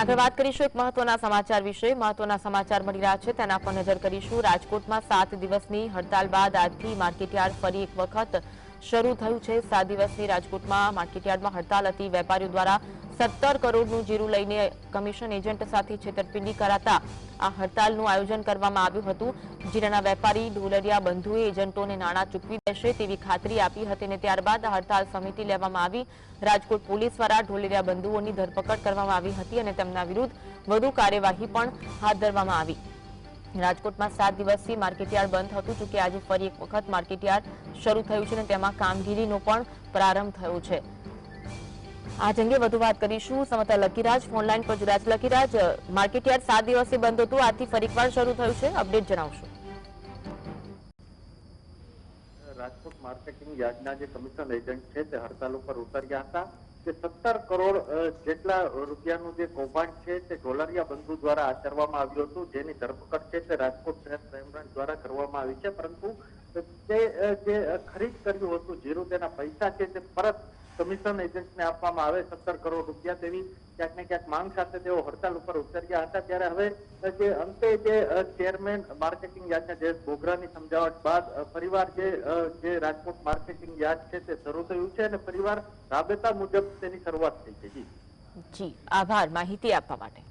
આગળ વાત કરીશું એક મહત્વના સમાચાર વિશે. મહત્વના સમાચાર મળી રહ્યા છે. તેના પર નજર કરીશું. રાજકોટમાં સાત દિવસની હડતાલ બાદ આજથી માર્કેટયાર્ડ ફરી એક વખત શરૂ થયું છે. સાત દિવસની રાજકોટમાં માર્કેટયાર્ડમાં હડતાલ હતી. વેપારીઓ દ્વારા સત્તર કરોડનું જીરું લઈને કમિશન એજન્ટ સાથે છેતરપિંડી કરાતા આ હડતાલનું આયોજન કરવામાં આવ્યું હતું. જીરાના વેપારી ઢોલરિયા બંધુએ એજન્ટોને નાણાં ચૂકવી દેશે તેવી ખાતરી આપી હતી અને ત્યારબાદ આ હડતાલ સમિતિ લેવામાં આવી. રાજકોટ પોલીસ દ્વારા ઢોલરિયા બંધુઓની ધરપકડ કરવામાં આવી હતી અને તેમના વિરુદ્ધ વધુ કાર્યવાહી પણ હાથ ધરવામાં આવી. રાજકોટમાં સાત દિવસથી માર્કેટયાર્ડ બંધ હતું, જોકે આજે ફરી એક વખત માર્કેટયાર્ડ શરૂ થયું છે અને તેમાં કામગીરીનો પણ પ્રારંભ થયો છે. આજ અંગે વધુ વાત કરીશું. સમતા લકીરાજ ફોનલાઈન પર જોડાયા છે લકીરાજ માર્કેટયાર્ડ સાત દિવસથી બંધ હતું. આજથી ફરી એકવાર શરૂ થયું છે. અપડેટ જણાવશો. રાજકોટ માર્કેટિંગ યાર્ડના જે કમિશન એજન્ટ છે, તે હડતાલ ઉપર ઉતર્યા હતા. કે સત્તર કરોડ જેટલા રૂપિયાનું જે કૌભાંડ છે, તે ઢોલરિયા બંધુ દ્વારા આચરવામાં આવ્યું હતું. જેની ધરપકડ છે, તે રાજકોટ શહેર ક્રાઇમ દ્વારા કરવામાં આવી છે. પરંતુ તે જે ખરીદ કર્યું હતું જીરું તેના પૈસા છે, તે પરત કમિશન એજન્ટને આપવામાં આવે સત્તર કરોડ રૂપિયા તેવી ક્યાંક ને ક્યાંક માંગ સાથે તેઓ હડતાલ ઉપર ઉતર્યા હતા. ત્યારે હવે જે અંતે જે ચેરમેન માર્કેટિંગ યાર્ડના જયેશ બોગરાની સમજાવટ બાદ પરિવાર જે જે રાજકોટ માર્કેટિંગ યાર્ડ છે તે શરૂ થયું છે અને ફરીવાર રાબેતા મુજબ તેની શરૂઆત થઈ છે. જી. આભાર માહિતી આપવા માટે.